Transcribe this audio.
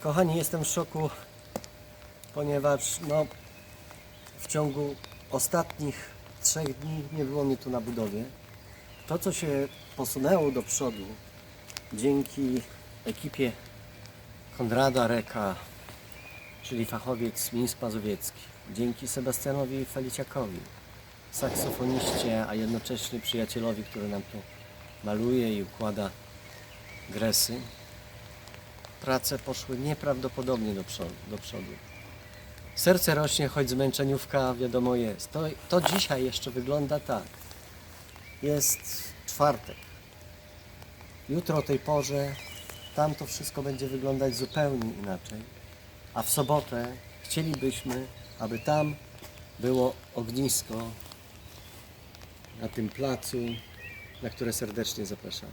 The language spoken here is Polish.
Kochani, jestem w szoku, ponieważ no, w ciągu ostatnich trzech dni nie było mnie tu na budowie. To, co się posunęło do przodu dzięki ekipie Konrada Reka, czyli fachowiec Mińsk Mazowiecki, dzięki Sebastianowi Feliciakowi, saksofoniście, a jednocześnie przyjacielowi, który nam tu maluje i układa gresy, prace poszły nieprawdopodobnie do przodu. Do przodu. Serce rośnie, choć zmęczeniówka wiadomo jest. To, to dzisiaj jeszcze wygląda tak. Jest czwartek. Jutro o tej porze tam to wszystko będzie wyglądać zupełnie inaczej. A w sobotę chcielibyśmy, aby tam było ognisko na tym placu, na które serdecznie zapraszamy.